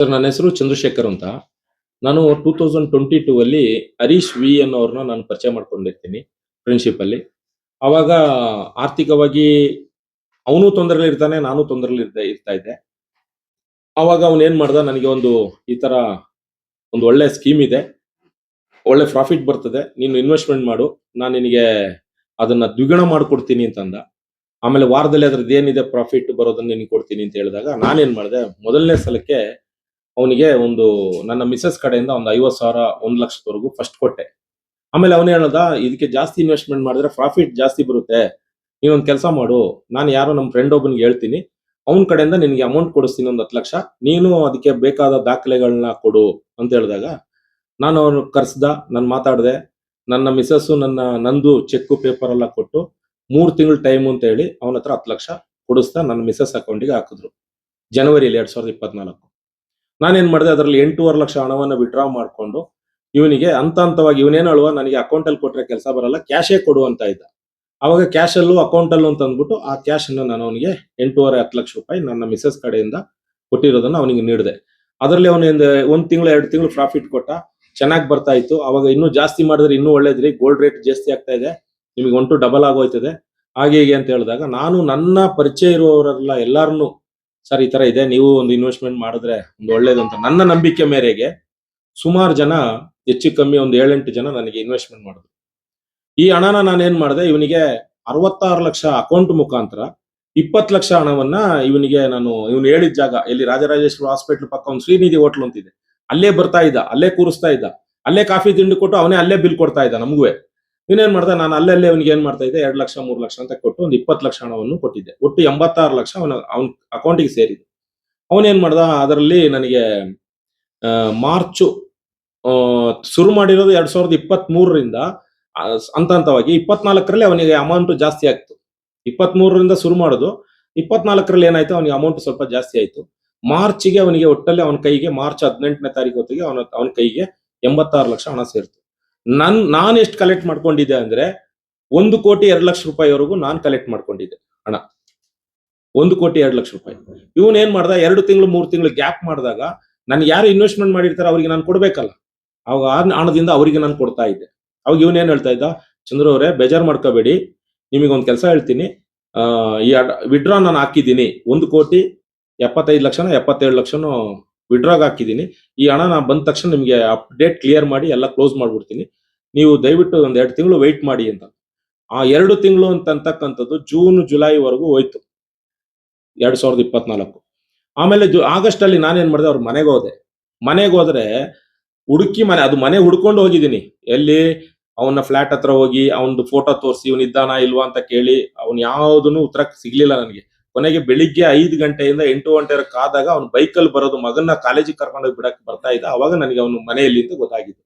Sir ನನ್ನ ಹೆಸರು ಚಂದ್ರಶೇಖರ್ ಅಂತ. ನಾನು ಟೂ ತೌಸಂಡ್ ಟ್ವೆಂಟಿ ಟೂ ಅಲ್ಲಿ ಹರೀಶ್ ವಿ ಅನ್ನೋರ್ನ ನಾನು ಪರಿಚಯ ಮಾಡ್ಕೊಂಡಿರ್ತೀನಿ ಫ್ರೆಂಡ್ಶಿಪ್ ಅಲ್ಲಿ. ಅವಾಗ ಆರ್ಥಿಕವಾಗಿ ಅವನು ತೊಂದರೆಲಿ ಇರ್ತಾನೆ ನಾನು ತೊಂದರೆಲಿ ಇರ್ತಾ ಇರ್ತಾ ಇದ್ದೆ. ಅವಾಗ ಅವನು ಏನ್ ಮಾಡ್ದ, ನನಗೆ ಒಂದು ಈ ತರ ಒಂದು ಒಳ್ಳೆ ಸ್ಕೀಮ್ ಇದೆ. ಒಳ್ಳೆ ಪ್ರಾಫಿಟ್ ಬರ್ತದೆ, ನೀನು ಇನ್ವೆಸ್ಟ್ಮೆಂಟ್ ಮಾಡು, ನಾನು ನಿನಗೆ ಅದನ್ನ ದ್ವಿಗುಣ ಮಾಡ್ಕೊಡ್ತೀನಿ ಅಂತಂದ. ಆಮೇಲೆ ವಾರದಲ್ಲಿ ಅದ್ರದ್ದು ಏನಿದೆ ಪ್ರಾಫಿಟ್ ಬರೋದನ್ನ ನಿನಗೆ ಕೊಡ್ತೀನಿ ಅಂತ ಹೇಳಿದಾಗ ನಾನೇನ್ ಮಾಡಿದೆ, ಮೊದಲನೇ ಸಲಕ್ಕೆ ಅವನಿಗೆ ಒಂದು ನನ್ನ ಮಿಸಸ್ ಕಡೆಯಿಂದ ಒಂದು ಐವತ್ತು ಸಾವಿರ, ಒಂದು ಲಕ್ಷದವರೆಗೂ ಫಸ್ಟ್ ಕೊಟ್ಟೆ. ಆಮೇಲೆ ಅವನೇ ಹೇಳದ, ಇದಕ್ಕೆ ಜಾಸ್ತಿ ಇನ್ವೆಸ್ಟ್ಮೆಂಟ್ ಮಾಡಿದ್ರೆ ಪ್ರಾಫಿಟ್ ಜಾಸ್ತಿ ಬರುತ್ತೆ. ನೀನೊಂದು ಕೆಲಸ ಮಾಡು. ನಾನು ಯಾರೋ ನಮ್ಮ ಫ್ರೆಂಡ್ ಒಬ್ಬನಿಗೆ ಹೇಳ್ತೀನಿ. ಅವನ ಕಡೆಯಿಂದ ನಿನಗೆ ಅಮೌಂಟ್ ಕೊಡಿಸ್ತೀನಿ ಒಂದು ಹತ್ತು ಲಕ್ಷ. ನೀನು ಅದಕ್ಕೆ ಬೇಕಾದ ದಾಖಲೆಗಳನ್ನ ಕೊಡು. ಅಂತ ಹೇಳಿದಾಗ, ನಾನು ಅವ್ನು ಕರ್ಸ್ದ, ನಾನು ಮಾತಾಡಿದೆ. ನನ್ನ ಮಿಸಸ್ಸು ನನ್ನ ನಂದು ಚೆಕ್ ಪೇಪರ್ ಎಲ್ಲ ಕೊಟ್ಟು ಮೂರು ತಿಂಗಳು ಟೈಮ್ ಅಂತ ಹೇಳಿ ಅವನ ಹತ್ರ ಹತ್ತು ಲಕ್ಷ ಕೊಡಿಸ್ತಾ ನನ್ನ ಮಿಸಸ್ ಅಕೌಂಟಿಗೆ ಹಾಕಿದ್ರು. ಜನವರಿಯಲ್ಲಿ ಎರಡ್ ಸಾವಿರದ ಇಪ್ಪತ್ನಾಲ್ಕು. ನಾನೇನ್ ಮಾಡಿದೆ, ಅದರಲ್ಲಿ ಎಂಟೂವರೆ ಲಕ್ಷ ಹಣವನ್ನು ವಿಡ್ರಾ ಮಾಡಿಕೊಂಡು ಇವನಿಗೆ ಹಂತ ಹಂತವಾಗಿ ಇವನೇನು ಅಳುವ ನನಗೆ ಅಕೌಂಟ್ ಅಲ್ಲಿ ಕೊಟ್ಟರೆ ಕೆಲಸ ಬರಲ್ಲ ಕ್ಯಾಶೇ ಕೊಡು ಅಂತ ಇದ್ದ. ಅವಾಗ ಕ್ಯಾಶ್ ಅಲ್ಲೂ ಅಕೌಂಟ್ ಅಲ್ಲೂ ಅಂತ ಅಂದ್ಬಿಟ್ಟು ಆ ಕ್ಯಾಶ್ ಅನ್ನು ನಾನು ಅವನಿಗೆ ಎಂಟೂವರೆ, ಹತ್ತು ಲಕ್ಷ ರೂಪಾಯಿ ನನ್ನ ಮಿಸಸ್ ಕಡೆಯಿಂದ ಕೊಟ್ಟಿರೋದನ್ನ ಅವನಿಗೆ ನೀಡಿದೆ. ಅದರಲ್ಲಿ ಅವನಿಂದ ಒಂದು ತಿಂಗಳು, ಎರಡು ತಿಂಗಳು ಪ್ರಾಫಿಟ್ ಕೊಟ್ಟ, ಚೆನ್ನಾಗಿ ಬರ್ತಾ ಇತ್ತು. ಅವಾಗ ಇನ್ನೂ ಜಾಸ್ತಿ ಮಾಡಿದ್ರೆ ಇನ್ನೂ ಒಳ್ಳೇದ್ರಿ ಗೋಲ್ಡ್ ರೇಟ್ ಜಾಸ್ತಿ ಆಗ್ತಾ ಇದೆ, ನಿಮಗೆ ಒಂಟು ಡಬಲ್ ಆಗೋಯ್ತದೆ. ಹಾಗೆ ಹೀಗೆ ಅಂತ ಹೇಳಿದಾಗ ನಾನು ನನ್ನ ಪರಿಚಯ ಇರುವವರೆಲ್ಲ ಎಲ್ಲಾರನ್ನು ಸರ್, ಈ ತರ ಇದೆ. ನೀವು ಒಂದು ಇನ್ವೆಸ್ಟ್ಮೆಂಟ್ ಮಾಡಿದ್ರೆ ಒಂದು ಒಳ್ಳೇದು ಅಂತ. ನನ್ನ ನಂಬಿಕೆ ಮೇರೆಗೆ ಸುಮಾರು ಜನ, ಹೆಚ್ಚು ಕಮ್ಮಿ ಒಂದು ಏಳೆಂಟು ಜನ ನನಗೆ ಇನ್ವೆಸ್ಟ್ಮೆಂಟ್ ಮಾಡಿದ್ರು. ಈ ಹಣನ ನಾನು ಏನ್ ಮಾಡಿದೆ? ಇವನಿಗೆ ಅರವತ್ತಾರು ಲಕ್ಷ ಅಕೌಂಟ್ ಮುಖಾಂತರ ಇಪ್ಪತ್ತು ಲಕ್ಷ ಹಣವನ್ನ ಇವನಿಗೆ ನಾನು, ಇವನು ಹೇಳಿದ ಜಾಗ, ಇಲ್ಲಿ ರಾಜರಾಜೇಶ್ವರ ಹಾಸ್ಪಿಟಲ್ ಪಕ್ಕ ಒಂದು ಶ್ರೀನಿಧಿ ಹೋಟ್ಲ್ ಅಂತಿದೆ. ಅಲ್ಲೇ ಬರ್ತಾ ಇದ್ದ, ಅಲ್ಲೇ ಕೂರಿಸ್ತಾ ಇದ್ದ. ಅಲ್ಲೇ ಕಾಫಿ ತಿಂಡಿ ಕೊಟ್ಟು ಅವನೇ ಅಲ್ಲೇ ಬಿಲ್ ಕೊಡ್ತಾ ಇದ್ದ ನಮಗೂ ಇವನೇನ್ ಮಾಡ್ದ, ನಾನು ಅಲ್ಲಲ್ಲೇ ಅವನಿಗೆ ಏನ್ ಮಾಡ್ತಾ ಇದ್ದೆ, ಎರಡು ಲಕ್ಷ, ಮೂರು ಲಕ್ಷ ಅಂತ ಕೊಟ್ಟು ಒಂದು ಇಪ್ಪತ್ತು ಲಕ್ಷ ಹಣವನ್ನು ಕೊಟ್ಟಿದ್ದೆ. ಒಟ್ಟು ಎಂಬತ್ತಾರು ಲಕ್ಷ ಅವನ ಅವನ ಅಕೌಂಟಿಗೆ ಸೇರಿದ್ದು. ಅವನೇನ್ ಮಾಡ್ದ, ಅದರಲ್ಲಿ ನನಗೆ ಮಾರ್ಚು ಶುರು ಮಾಡಿರೋದು ಎರಡ್ ಸಾವಿರದ ಇಪ್ಪತ್ತ್ ಮೂರರಿಂದ ಹಂತ ಹಂತವಾಗಿ ಇಪ್ಪತ್ನಾಲ್ಕರಲ್ಲಿ ಅವನಿಗೆ ಅಮೌಂಟ್ ಜಾಸ್ತಿ ಆಗ್ತು. ಇಪ್ಪತ್ತ್ ಮೂರರಿಂದ ಶುರು ಮಾಡೋದು, ಇಪ್ಪತ್ನಾಲ್ಕರಲ್ಲಿ ಏನಾಯ್ತು, ಅವನಿಗೆ ಅಮೌಂಟ್ ಸ್ವಲ್ಪ ಜಾಸ್ತಿ ಆಯ್ತು. ಮಾರ್ಚ್ಗೆ ಅವನಿಗೆ ಒಟ್ಟಲ್ಲಿ ಅವನ ಕೈಗೆ, ಮಾರ್ಚ್ ಹದಿನೆಂಟನೇ ತಾರೀಕು ಹೊತ್ತಿಗೆ ಅವನ ಅವನ ಕೈಗೆ ಎಂಬತ್ತಾರು ಲಕ್ಷ ಹಣ ಸೇರ್ತು. ನನ್, ನಾನು ಎಷ್ಟು ಕಲೆಕ್ಟ್ ಮಾಡ್ಕೊಂಡಿದ್ದೆ ಅಂದ್ರೆ ಒಂದು ಕೋಟಿ ಎರಡು ಲಕ್ಷ ರೂಪಾಯಿವರೆಗೂ ನಾನು ಕಲೆಕ್ಟ್ ಮಾಡ್ಕೊಂಡಿದ್ದೆ ಹಣ ಒಂದು ಕೋಟಿ ಎರಡು ಲಕ್ಷ ರೂಪಾಯಿ. ಇವನ್ ಏನ್ ಮಾಡ್ದ, ಎರಡು ತಿಂಗಳು, ಮೂರು ತಿಂಗಳು ಗ್ಯಾಪ್ ಮಾಡಿದಾಗ ನನ್ಗೆ ಯಾರು ಇನ್ವೆಸ್ಟ್ಮೆಂಟ್ ಮಾಡಿರ್ತಾರೆ ಅವ್ರಿಗೆ ನಾನು ಕೊಡ್ಬೇಕಲ್ಲ. ಅವಾಗ ಆ ಹಣದಿಂದ ಅವರಿಗೆ ನಾನು ಕೊಡ್ತಾ ಇದ್ದೆ. ಅವಾಗ ಇವನ್ ಏನ್ ಹೇಳ್ತಾ ಇದ್ದ, ಚಂದ್ರ ಅವರೇ, ಬೇಜಾರು ಮಾಡ್ಕೋಬೇಡಿ. ನಿಮಗೆ ಒಂದು ಕೆಲಸ ಹೇಳ್ತೀನಿ. ಈ ವಿಡ್ರಾ ನಾನು ಹಾಕಿದ್ದೀನಿ. ಒಂದು ಕೋಟಿ ಎಪ್ಪತ್ತೈದು ಲಕ್ಷನೋ, ಎಪ್ಪತ್ತೇಳು ಲಕ್ಷನೂ ವಿಡ್ರಾಗ್ ಹಾಕಿದ್ದೀನಿ ಈ ಹಣ ನಾನು ಬಂದ ತಕ್ಷಣ ನಿಮಗೆ ಅಪ್ಡೇಟ್ ಕ್ಲಿಯರ್ ಮಾಡಿ ಎಲ್ಲ ಕ್ಲೋಸ್ ಮಾಡ್ಬಿಡ್ತೀನಿ. ನೀವು ದಯವಿಟ್ಟು ಒಂದು ಎರಡು ತಿಂಗಳು ವೆಯ್ಟ್ ಮಾಡಿ ಅಂತ. ಆ ಎರಡು ತಿಂಗಳು ಅಂತ ಅಂತಕ್ಕಂಥದ್ದು ಜೂನ್ ಜುಲೈವರೆಗೂ ಹೋಯ್ತು. ಎರಡ್ ಸಾವಿರದ ಇಪ್ಪತ್ನಾಲ್ಕು. ಆಮೇಲೆ ಜು ಆಗಸ್ಟ್ ಅಲ್ಲಿ ನಾನೇನ್ ಮಾಡಿದೆ, ಅವ್ರ ಮನೆಗೆ ಹೋದೆ. ಮನೆಗೆ ಹೋದ್ರೆ ಹುಡುಕಿ ಮನೆ, ಅದು ಮನೆ ಹುಡ್ಕೊಂಡು ಹೋಗಿದ್ದೀನಿ ಎಲ್ಲಿ ಅವನ ಫ್ಲಾಟ್ ಹತ್ರ ಹೋಗಿ, ಅವನದು ಫೋಟೋ ತೋರಿಸಿ, ಇವನ್ ಇದ್ದಾನಾ ಇಲ್ವಾ ಅಂತ ಕೇಳಿ, ಅವ್ನ್ ಯಾವುದನ್ನು ಉತ್ತರ ಸಿಗ್ಲಿಲ್ಲ ನನಗೆ. ಕೊನೆಗೆ ಬೆಳಿಗ್ಗೆ ಐದು ಗಂಟೆಯಿಂದ ಎಂಟು ಗಂಟೆ ಕಾದಾಗ ಅವ್ನು ಬೈಕಲ್ಲಿ ಬರೋದು ಮಗನ್ನ ಕಾಲೇಜಿಗೆ ಕರ್ಕೊಂಡೋಗಿ ಬಿಡಕ್ಕೆ ಬರ್ತಾ ಇದ್ದ. ಅವಾಗ ನನಗೆ ಅವನು ಮನೆಯಲ್ಲಿ ಅಂತ ಗೊತ್ತಾಗಿದ್ದು.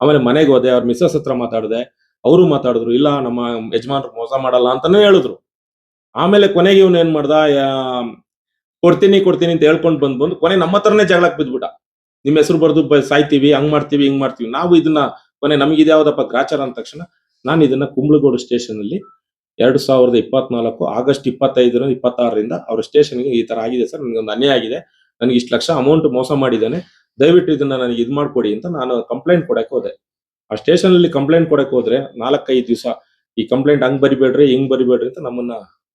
ಆಮೇಲೆ ಮನೆಗೆ ಹೋದೆ, ಅವ್ರ ಮಿಸ್ಸಸ್ ಹತ್ರ ಮಾತಾಡಿದೆ. ಅವರು ಮಾತಾಡಿದ್ರು, ಇಲ್ಲ, ನಮ್ಮ ಯಜಮಾನ್ರು ಮೋಸ ಮಾಡಲ್ಲ ಅಂತಾನೂ ಹೇಳಿದ್ರು. ಆಮೇಲೆ ಕೊನೆಗೆ ಇವನು ಏನ್ ಮಾಡ್ದ ಕೊಡ್ತೀನಿ ಕೊಡ್ತೀನಿ ಅಂತ ಹೇಳ್ಕೊಂಡು ಬಂದ್ ಬಂದು ಕೊನೆ ನಮ್ಮ ಹತ್ರನೇ ಜಗಳಕ್ಕೆ ಬಿದ್ಬಿಟ್ಟ. ನಿಮ್ ಹೆಸರು ಬರ್ದು ಸಾಯ್ತೀವಿ, ಹಂಗ್ ಮಾಡ್ತೀವಿ, ಹಿಂಗ್ ಮಾಡ್ತೀವಿ. ನಾವು ಇದನ್ನ, ಕೊನೆ ನಮ್ಗೆ ಗ್ರಾಚಾರ ಅಂದ ತಕ್ಷಣ, ನಾನು ಇದನ್ನ ಕುಂಬ್ಳಗೋಡು ಸ್ಟೇಷನ್ ಅಲ್ಲಿ ಎರಡು ಸಾವಿರದ ಇಪ್ಪತ್ನಾಲ್ಕು ಆಗಸ್ಟ್ ಇಪ್ಪತ್ತೈದರ ಇಪ್ಪತ್ತಾರರಿಂದ ಅವರ ಸ್ಟೇಷನ್ಗೆ ಈ ತರ ಆಗಿದೆ ಸರ್. ನನಗೊಂದು ಅನ್ಯಾಯ ಆಗಿದೆ. ನನಗೆ ಇಷ್ಟು ಲಕ್ಷ ಅಮೌಂಟ್ ಮೋಸ ಮಾಡಿದ್ದಾನೆ. ದಯವಿಟ್ಟು ಇದನ್ನ ನನಗೆ ಇದು ಮಾಡ್ಕೊಡಿ ಅಂತ ನಾನು ಕಂಪ್ಲೇಂಟ್ ಕೊಡಕ್ಕೆ ಹೋದೆ. ಆ ಸ್ಟೇಷನ್ ಅಲ್ಲಿ ಕಂಪ್ಲೇಂಟ್ ಕೊಡೋಕೆ ಹೋದ್ರೆ ನಾಲ್ಕೈದು ದಿವಸ ಈ ಕಂಪ್ಲೇಂಟ್ ಹಂಗ್ ಬರಿಬೇಡ್ರಿ, ಹಿಂಗ್ ಬರಿಬೇಡ್ರಿ ಅಂತ ನಮ್ಮನ್ನ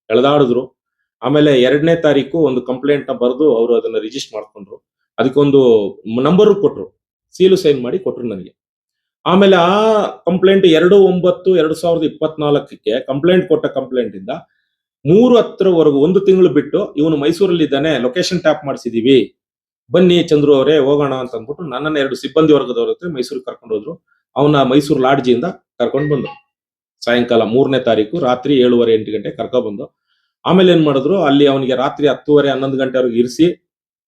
ಎಳೆದಾಡಿದ್ರು. ಆಮೇಲೆ ಎರಡನೇ ತಾರೀಕು ಒಂದು ಕಂಪ್ಲೇಂಟ್ನ ಬರೆದು ಅವರು ಅದನ್ನ ರಿಜಿಸ್ಟ್ ಮಾಡ್ಕೊಂಡ್ರು. ಅದಕ್ಕೊಂದು ನಂಬರ್ ಕೊಟ್ರು. ಸೀಲು ಸೈನ್ ಮಾಡಿ ಕೊಟ್ರು ನನಗೆ. ಆಮೇಲೆ ಆ ಕಂಪ್ಲೇಂಟ್ ಎರಡು ಒಂಬತ್ತು, ಎರಡು ಸಾವಿರದ ಇಪ್ಪತ್ನಾಲ್ಕಕ್ಕೆ ಕಂಪ್ಲೇಂಟ್ ಕೊಟ್ಟ ಕಂಪ್ಲೇಂಟ್ ಇಂದ ಮೂರು ಹತ್ತರವರೆಗೂ ಒಂದು ತಿಂಗಳು ಬಿಟ್ಟು ಇವನು ಮೈಸೂರಲ್ಲಿ ಇದ್ದಾನೆ ಲೊಕೇಶನ್ ಟ್ಯಾಪ್ ಮಾಡಿಸಿದೀವಿ. ಬನ್ನಿ ಚಂದ್ರು ಅವರೇ, ಹೋಗೋಣ ಅಂತ ಅಂದ್ಬಿಟ್ಟು ನನ್ನನ್ನು ಎರಡು ಸಿಬ್ಬಂದಿ ವರ್ಗದವ್ರ ಹತ್ರ ಮೈಸೂರಿಗೆ ಕರ್ಕೊಂಡು ಹೋದ್ರು. ಅವನ ಮೈಸೂರು ಲಾಡ್ಜಿಯಿಂದ ಕರ್ಕೊಂಡು ಬಂದು ಸಾಯಂಕಾಲ ಮೂರನೇ ತಾರೀಕು ರಾತ್ರಿ ಏಳುವರೆ ಎಂಟು ಗಂಟೆ ಕರ್ಕೊಬಂದು ಬಂದು. ಆಮೇಲೆ ಏನ್ ಮಾಡಿದ್ರು? ಅಲ್ಲಿ ಅವನಿಗೆ ರಾತ್ರಿ ಹತ್ತುವರೆ ಹನ್ನೊಂದು ಗಂಟೆವರೆಗೆ ಇರಿಸಿ,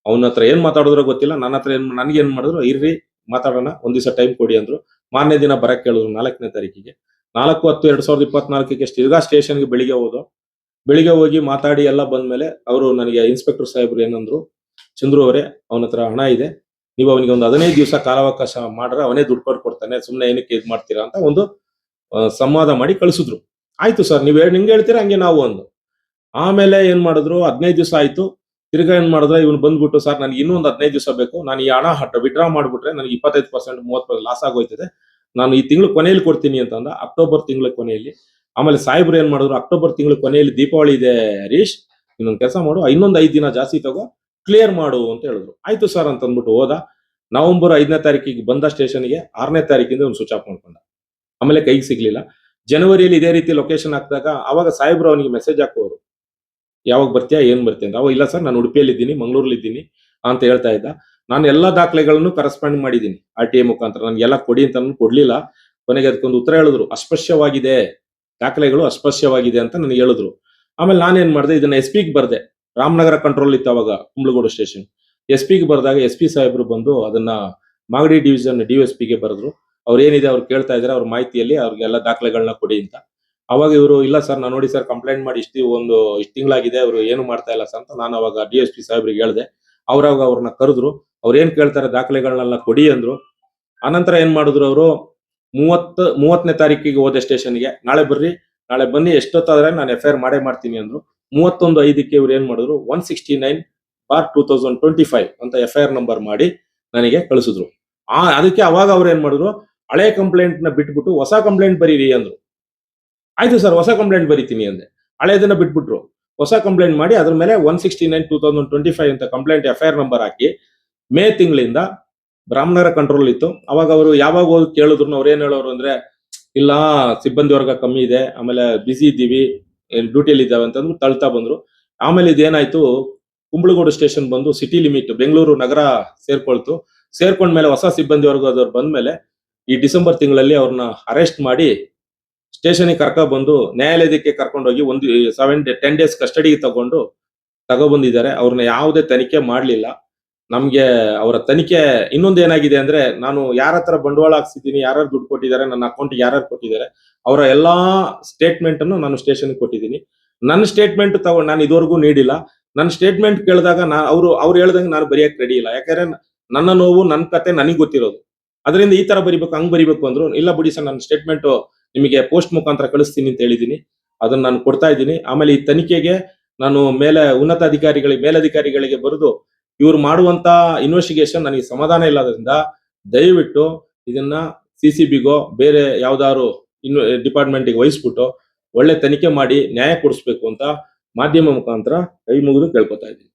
ಅವನ ಹತ್ರ ಏನ್ ಮಾತಾಡಿದ್ರೋ ಗೊತ್ತಿಲ್ಲ. ನನ್ನ ಹತ್ರ ಏನ್ ನನಗೆ ಏನ್ ಮಾಡಿದ್ರು? ಇರ್ರಿ ಮಾತಾಡೋಣ. ಒಂದ್ ದಿವಸ ಟೈಮ್ ಕೊಡಿ ಅಂದ್ರು. ಮಾನ್ಯ ದಿನ ಬರಕ್ ಕೇಳಿದ್ರು ನಾಲ್ಕನೇ ತಾರೀಕಿಗೆ. ನಾಲ್ಕು ಹತ್ತು ಎರಡ್ ಸಾವಿರದ ಇಪ್ಪತ್ನಾಲ್ಕಕ್ಕೆ ತಿರ್ಗಾ ಸ್ಟೇಷನ್ಗೆ ಬೆಳಿಗ್ಗೆ ಹೋದು. ಬೆಳಿಗ್ಗೆ ಹೋಗಿ ಮಾತಾಡಿ ಎಲ್ಲ ಬಂದ್ಮೇಲೆ ಅವರು ನನಗೆ ಇನ್ಸ್ಪೆಕ್ಟರ್ ಸಾಹೇಬ್ರು ಏನಂದ್ರು, ಚಂದ್ರು ಅವರೇ, ಅವನ ಹತ್ರ ಹಣ ಇದೆ. ನೀವು ಅವನಿಗೆ ಒಂದು ಹದಿನೈದು ದಿವಸ ಕಾಲಾವಕಾಶ ಮಾಡ್ರೆ ಅವನೇ ದುಡ್ಡು ಕೊಟ್ಟು ಕೊಡ್ತಾನೆ. ಸುಮ್ಮನೆ ಏನಕ್ಕೆ ಇದು ಮಾಡ್ತೀರಾ? ಅಂತ ಒಂದು ಸಂವಾದ ಮಾಡಿ ಕಳಿಸಿದ್ರು. ಆಯ್ತು ಸರ್, ನೀವು ನಿಮ್ಗೆ ಹೇಳ್ತೀರಾ ಹಂಗೆ ನಾವು ಒಂದು ಆಮೇಲೆ ಏನ್ ಮಾಡಿದ್ರು? ಹದಿನೈದು ದಿವಸ ಆಯ್ತು. ತಿರ್ಗಾ ಏನ್ ಮಾಡಿದ್ರೆ, ಇವ್ನು ಬಂದ್ಬಿಟ್ಟು, ಸರ್, ನನಗೆ ಇನ್ನೊಂದು ಹದಿನೈದು ದಿವಸ ಬೇಕು. ನಾನು ಈ ಹಣ ವಿಡ್ರಾ ಮಾಡ್ಬಿಟ್ರೆ ನನಗೆ ಇಪ್ಪತ್ತೈದು ಪರ್ಸೆಂಟ್ ಮೂವತ್ತು ಲಾಸ್ ಆಗೋಯ್ತದೆ. ನಾನು ಈ ತಿಂಗಳು ಕೊನೆಯಲ್ಲಿ ಕೊಡ್ತೀನಿ ಅಂತ ಅಂದ ಅಕ್ಟೋಬರ್ ತಿಂಗಳ ಕೊನೆಯಲ್ಲಿ. ಆಮೇಲೆ ಸಾಹೇಬ್ರು ಏನ್ ಮಾಡಿದ್ರು? ಅಕ್ಟೋಬರ್ ತಿಂಗಳ ಕೊನೆಯಲ್ಲಿ ದೀಪಾವಳಿ ಇದೆ ಹರೀಶ್, ಇನ್ನೊಂದು ಕೆಲಸ ಮಾಡು. ಇನ್ನೊಂದು ಐದು ದಿನ ಜಾಸ್ತಿ ತಗೋ ಕ್ಲಿಯರ್ ಮಾಡು ಅಂತ ಹೇಳಿದ್ರು. ಆಯ್ತು ಸರ್ ಅಂತ ಅಂದ್ಬಿಟ್ಟು ಹೋದ. ನವೆಂಬರ್ ಐದನೇ ತಾರೀಕಿಗೆ ಬಂದ ಸ್ಟೇಷನ್ಗೆ ಆರನೇ ತಾರೀಕಿಂದ ಒಂದು ಸ್ವಿಚ್ ಆಫ್ ಮಾಡ್ಕೊಂಡ. ಆಮೇಲೆ ಕೈಗೆ ಸಿಗ್ಲಿಲ್ಲ. ಜನವರಿಯಲ್ಲಿ ಇದೇ ರೀತಿ ಲೊಕೇಶನ್ ಹಾಕಿದಾಗ, ಅವಾಗ ಸಾಹೇಬ್ರು ಅವನಿಗೆ ಮೆಸೇಜ್ ಹಾಕೋರು ಯಾವಾಗ ಬರ್ತೀಯಾ, ಏನ್ ಬರ್ತೀಯ ಅಂತ. ಅವ, ಇಲ್ಲ ಸರ್, ನಾನು ಉಡುಪಿಯಲ್ಲಿ ಇದ್ದೀನಿ ಮಂಗಳೂರಲ್ಲಿ ಇದ್ದೀನಿ ಅಂತ ಹೇಳ್ತಾ ಇದ್ದ. ನಾನು ಎಲ್ಲಾ ದಾಖಲೆಗಳನ್ನು ಕರೆಸ್ಪಾಂಡ್ ಮಾಡಿದ್ದೀನಿ ಆರ್ ಟಿ ಐ ಮುಖಾಂತರ. ನನ್ಗೆಲ್ಲ ಕೊಡಿ ಅಂತ ಕೊಡ್ಲಿಲ್ಲ. ಕೊನೆಗೆ ಅದಕ್ಕೊಂದು ಉತ್ತರ ಹೇಳಿದ್ರು, ಅಸ್ಪಶ್ಯವಾಗಿದೆ. ದಾಖಲೆಗಳು ಅಸ್ಪಶ್ಯವಾಗಿದೆ ಅಂತ ನನಗೆ ಹೇಳಿದ್ರು. ಆಮೇಲೆ ನಾನೇನ್ ಮಾಡಿದೆ, ಇದನ್ನ ಎಸ್ ಪಿಗೆ ಬರ್ದೆ. ರಾಮನಗರ ಕಂಟ್ರೋಲ್ ಇತ್ತು ಅವಾಗ, ಕುಂಬ್ಳಗೋಡು ಸ್ಟೇಷನ್ ಎಸ್ ಪಿಗೆ ಬರ್ದಾಗ ಎಸ್ ಪಿ ಸಾಹೇಬರು ಬಂದು ಅದನ್ನ ಮಾಗಡಿ ಡಿವಿಷನ್ ಡಿ ಎಸ್ ಪಿಗೆ ಬರೆದ್ರು. ಅವ್ರು ಏನಿದೆ ಅವ್ರು ಕೇಳ್ತಾ ಇದಾರೆ, ಅವ್ರ ಮಾಹಿತಿಯಲ್ಲಿ ಅವ್ರಿಗೆಲ್ಲ ದಾಖಲೆಗಳನ್ನ ಕೊಡಿ ಅಂತ. ಅವಾಗ ಇವರು, ಇಲ್ಲ ಸರ್, ನಾನು ನೋಡಿ ಸರ್ ಕಂಪ್ಲೇಂಟ್ ಮಾಡಿ ಇಷ್ಟು ಒಂದು ಇಷ್ಟು ತಿಂಗಳಾಗಿದೆ, ಅವರು ಏನು ಮಾಡ್ತಾ ಇಲ್ಲ ಸರ್ ಅಂತ ನಾನು ಅವಾಗ ಡಿ ಎಸ್ ಪಿ ಸಾಹೇಬ್ರಿಗೆ ಹೇಳಿದೆ. ಅವ್ರಾಗ ಅವ್ರನ್ನ ಕರೆದ್ರು. ಅವ್ರು ಏನ್ ಕೇಳ್ತಾರೆ, ದಾಖಲೆಗಳನ್ನೆಲ್ಲ ಕೊಡಿ ಅಂದ್ರು. ಆನಂತರ ಏನ್ ಮಾಡಿದ್ರು ಅವರು, ಮೂವತ್ತು, ಮೂವತ್ತನೇ ತಾರೀಕಿಗೆ ಹೋದೆ ಸ್ಟೇಷನ್ಗೆ. ನಾಳೆ ಬರ್ರಿ, ನಾಳೆ ಬನ್ನಿ, ಎಷ್ಟೊತ್ತಾದ್ರೆ ನಾನು ಎಫ್ ಐ ಆರ್ ಮಾಡೇ ಮಾಡ್ತೀನಿ ಅಂದ್ರು. ಮೂವತ್ತೊಂದು ಐದಕ್ಕೆ ಇವ್ರು ಏನ್ ಮಾಡಿದ್ರು, one sixty nine bar two thousand twenty five ಅಂತ ಎಫ್ ಐ ಆರ್ ನಂಬರ್ ಮಾಡಿ ನನಗೆ ಕಳಿಸಿದ್ರು. ಆ, ಅದಕ್ಕೆ ಅವಾಗ ಅವ್ರು ಏನ್ ಮಾಡಿದ್ರು, ಹಳೆ ಕಂಪ್ಲೇಂಟ್ನ ಬಿಟ್ಬಿಟ್ಟು ಹೊಸ ಕಂಪ್ಲೇಂಟ್ ಬರೀರಿ ಅಂದ್ರು. ಆಯ್ತು ಸರ್, ಹೊಸ ಕಂಪ್ಲೇಂಟ್ ಬರೀತೀನಿ ಅಂದೆ. ಹಳೆದನ್ನ ಬಿಟ್ಬಿಟ್ರು. ಹೊಸ ಕಂಪ್ಲೇಂಟ್ ಮಾಡಿ ಅದ್ರ ಮೇಲೆ one sixty nine two thousand twenty five ಅಂತ complaint F I R number hockey, May ತಿಂಗಳಿಂದ ಬ್ರಾಹ್ಮಣರ ಕಂಟ್ರೋಲ್ ಇತ್ತು. ಅವಾಗ ಅವರು ಯಾವಾಗ ಹೋಗಿ ಕೇಳಿದ್ರು ಅವ್ರು ಏನ್ ಹೇಳೋರು ಅಂದ್ರೆ, ಇಲ್ಲ, ಸಿಬ್ಬಂದಿ ವರ್ಗ ಕಮ್ಮಿ ಇದೆ, ಆಮೇಲೆ ಬಿಸಿ ಇದ್ದೀವಿ ಡ್ಯೂಟಿಯಲ್ಲಿ ಇದ್ದಾವೆ ಅಂತಂದ್ರು ತಳ್ತಾ ಬಂದ್ರು. ಆಮೇಲೆ ಇದೇನಾಯ್ತು, ಕುಂಬಳಗೋಡು ಸ್ಟೇಷನ್ ಬಂದು ಸಿಟಿ ಲಿಮಿಟ್ ಬೆಂಗಳೂರು ನಗರ ಸೇರ್ಕೊಳ್ತು. ಸೇರ್ಕೊಂಡ್ಮೇಲೆ ಹೊಸ ಸಿಬ್ಬಂದಿ ವರ್ಗದವ್ರು ಬಂದ್ಮೇಲೆ ಈ ಡಿಸೆಂಬರ್ ತಿಂಗಳಲ್ಲಿ ಅವ್ರನ್ನ ಅರೆಸ್ಟ್ ಮಾಡಿ ಸ್ಟೇಷನ್ಗೆ ಕರ್ಕ ಬಂದು ನ್ಯಾಯಾಲಯಕ್ಕೆ ಕರ್ಕೊಂಡೋಗಿ ಒಂದು ಸೆವೆನ್ ಟೆನ್ ಡೇಸ್ ಕಸ್ಟಡಿಗೆ ತಗೊಂಡು ತಗೊಬಂದಿದ್ದಾರೆ. ಅವ್ರನ್ನ ಯಾವುದೇ ತನಿಖೆ ಮಾಡ್ಲಿಲ್ಲ. ನಮ್ಗೆ ಅವರ ತನಿಖೆ ಇನ್ನೊಂದು ಏನಾಗಿದೆ ಅಂದ್ರೆ ನಾನು ಯಾರ ಹತ್ರ ಬಂಡವಾಳ ಹಾಕ್ಸಿದ್ದೀನಿ, ಯಾರ್ಯಾರು ದುಡ್ಡು ಕೊಟ್ಟಿದ್ದಾರೆ, ನನ್ನ ಅಕೌಂಟ್ ಯಾರ್ಯಾರು ಕೊಟ್ಟಿದ್ದಾರೆ, ಅವರ ಎಲ್ಲಾ ಸ್ಟೇಟ್ಮೆಂಟ್ ಅನ್ನು ನಾನು ಸ್ಟೇಷನ್ ಕೊಟ್ಟಿದ್ದೀನಿ. ನನ್ನ ಸ್ಟೇಟ್ಮೆಂಟ್ ತಗೊಂಡು ನಾನು ಇದುವರೆಗೂ ನೀಡಿಲ್ಲ. ನನ್ನ ಸ್ಟೇಟ್ಮೆಂಟ್ ಕೇಳಿದಾಗ ನಾ ಅವರು ಅವ್ರು ಹೇಳ್ದಂಗೆ ನಾನು ಬರೆಯೋಕೆ ರೆಡಿ ಇಲ್ಲ. ಯಾಕಂದ್ರೆ ನನ್ನ ನೋವು, ನನ್ನ ಕತೆ ನನಗೆ ಗೊತ್ತಿರೋದು. ಅದರಿಂದ ಈ ತರ ಬರಿಬೇಕು, ಹಂಗ್ ಬರಿಬೇಕು ಅಂದ್ರು, ಇಲ್ಲ ಬಿಡಿ ಸರ್, ನನ್ನ ಸ್ಟೇಟ್ಮೆಂಟ್ ನಿಮಗೆ ಪೋಸ್ಟ್ ಮುಖಾಂತರ ಕಳಿಸ್ತೀನಿ ಅಂತ ಹೇಳಿದ್ದೀನಿ. ಅದನ್ನ ನಾನು ಕೊಡ್ತಾ ಇದ್ದೀನಿ. ಆಮೇಲೆ ಈ ತನಿಖೆಗೆ ನಾನು ಮೇಲೆ ಉನ್ನತ ಅಧಿಕಾರಿಗಳಿಗೆ ಮೇಲಧಿಕಾರಿಗಳಿಗೆ ಬರೆದು ಇವ್ರು ಮಾಡುವಂತ ಇನ್ವೆಸ್ಟಿಗೇಷನ್ ನನಗೆ ಸಮಾಧಾನ ಇಲ್ಲದ್ರಿಂದ ದಯವಿಟ್ಟು ಇದನ್ನ ಸಿ ಸಿ ಬಿಗೋ ಬೇರೆ ಯಾವ್ದಾದ್ರು ಡಿಪಾರ್ಟ್ಮೆಂಟ್ಗೆ ವಹಿಸ್ಬಿಟ್ಟು ಒಳ್ಳೆ ತನಿಖೆ ಮಾಡಿ ನ್ಯಾಯ ಕೊಡಿಸ್ಬೇಕು ಅಂತ ಮಾಧ್ಯಮ ಮುಖಾಂತರ ಕೈ ಮುಗಿದು ಕೇಳ್ಕೊತಾ ಇದ್ದೀನಿ.